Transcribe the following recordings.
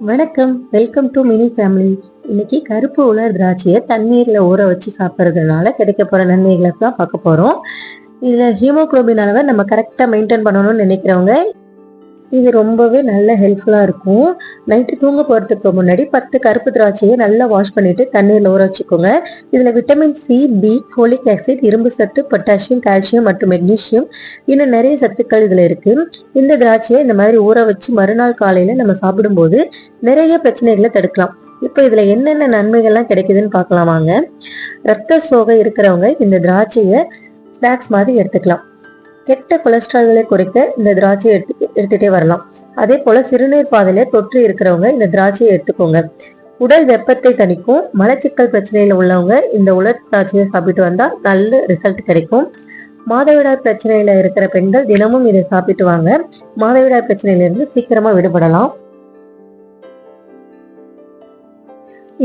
வணக்கம். Welcome to mini family இன்னைக்கு கருப்பு உலர் திராட்சையை தண்ணீரில் ஊற வச்சு சாப்பிட்றதுனால கிடைக்க போகிற நன்மைகளை தான் பார்க்க போகிறோம் இதில் ஹீமோக்ளோபின் அளவை நம்ம கரெக்டாக மெயின்டைன் பண்ணணும்னு நினைக்கிறவங்க இது ரொம்பவே நல்ல ஹெல்ப்ஃபுல்லாக இருக்கும். நைட்டு தூங்க போகிறதுக்கு முன்னாடி பத்து கருப்பு திராட்சையை நல்லா வாஷ் பண்ணிவிட்டு தண்ணியில் ஊற வச்சுக்கோங்க. இதில் vitamin C B folic acid இரும்பு சத்து பொட்டாசியம் கால்சியம் மற்றும் மெக்னீசியம் இன்னும் நிறைய சத்துக்கள் இதில் இருக்கு. இந்த திராட்சையை இந்த மாதிரி ஊற வச்சு மறுநாள் காலையில் நம்ம சாப்பிடும்போது நிறைய பிரச்சனைகளை தடுக்கலாம். இப்போ இதில் என்னென்ன நன்மைகள்லாம் கிடைக்குதுன்னு பார்க்கலாம் வாங்க. ரத்த சோகை இருக்கிறவங்க இந்த திராட்சையை ஸ்நாக்ஸ் மாதிரி எடுத்துக்கலாம். கெட்ட கொலஸ்ட்ரால்களை குறைக்க இந்த திராட்சையை எடுத்து எடுத்துட்டே வரலாம். அதே போல சிறுநீர் பாதையில் தொற்று இருக்கிறவங்க இந்த திராட்சையை எடுத்துக்கோங்க. உடல் வெப்பத்தை தணிக்கும் மலச்சிக்கல் பிரச்சனையில உள்ளவங்க இந்த உலர் திராட்சையை சாப்பிட்டு வந்தால் நல்ல ரிசல்ட் கிடைக்கும். மாதவிடாய் பிரச்சனையில இருக்கிற பெண்கள் தினமும் இதை சாப்பிட்டு வாங்க. மாதவிடாய் பிரச்சனையில இருந்து சீக்கிரமா விடுபடலாம்.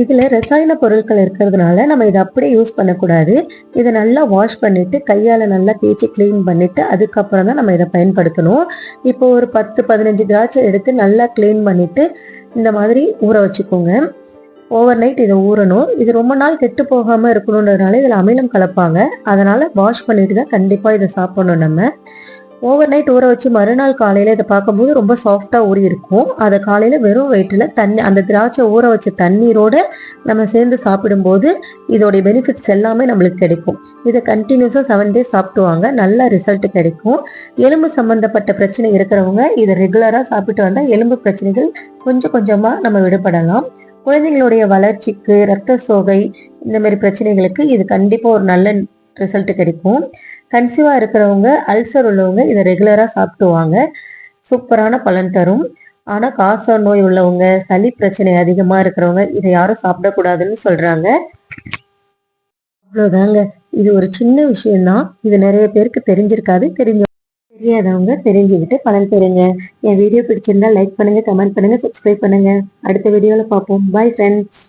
இதில் ரசாயன பொருட்கள் இருக்கிறதுனால நம்ம இதை அப்படியே யூஸ் பண்ணக்கூடாது. இதை நல்லா வாஷ் பண்ணிவிட்டு கையால் நல்லா தேய்ச்சி க்ளீன் பண்ணிவிட்டு அதுக்கப்புறம் தான் நம்ம இதை பயன்படுத்தணும். இப்போ ஒரு பத்து பதினஞ்சு திராட்சை எடுத்து நல்லா க்ளீன் பண்ணிவிட்டு இந்த மாதிரி ஊற வச்சுக்கோங்க. ஓவர் நைட் இதை ஊறணும். இது ரொம்ப நாள் கெட்டு போகாமல் இருக்கணுன்றதுனால இதில் அமிலம் கலப்பாங்க. அதனால் வாஷ் பண்ணிட்டு தான் கண்டிப்பாக இதை சாப்பிடணும் நம்ம. ஓவர் நைட் ஊற வச்சு மறுநாள் காலையில் இதை பார்க்கும்போது ரொம்ப சாஃப்டாக ஊறி இருக்கும். அதை காலையில் வெறும் வயிற்றில் தண்ணி அந்த திராட்சை ஊற வச்ச தண்ணீரோட நம்ம சேர்ந்து சாப்பிடும்போது இதோடைய பெனிஃபிட்ஸ் எல்லாமே நம்மளுக்கு கிடைக்கும். இதை கண்டினியூஸாக செவன் டேஸ் சாப்பிடுவாங்க நல்ல ரிசல்ட் கிடைக்கும். எலும்பு சம்மந்தப்பட்ட பிரச்சனை இருக்கிறவங்க இதை ரெகுலராக சாப்பிட்டு வந்தால் எலும்பு பிரச்சனைகள் கொஞ்சம் கொஞ்சமாக நம்ம விடுபடலாம். குழந்தைங்களுடைய வளர்ச்சிக்கு ரத்த சோகை இந்த மாதிரி பிரச்சனைகளுக்கு இது கண்டிப்பாக ஒரு நல்ல ரிசல்ட் கிடைக்கும். கன்சீவாக இருக்கிறவங்க அல்சர் உள்ளவங்க இதை ரெகுலரா சாப்பிடுவாங்க சூப்பரான பலன் தரும். ஆனா காச நோய் உள்ளவங்க சளி பிரச்சனை அதிகமா இருக்கிறவங்க இதை யாரும் சாப்பிடக்கூடாதுன்னு சொல்றாங்க. அவ்வளோதாங்க இது ஒரு சின்ன விஷயம்தான். இது நிறைய பேருக்கு தெரிஞ்சிருக்காது. தெரிஞ்ச தெரியாதவங்க தெரிஞ்சுக்கிட்டு பலன் பெறுங்க. என் வீடியோ பிடிச்சிருந்தா லைக் பண்ணுங்க கமெண்ட் பண்ணுங்க சப்ஸ்கிரைப் பண்ணுங்க. அடுத்த வீடியோவில் பார்ப்போம். Bye friends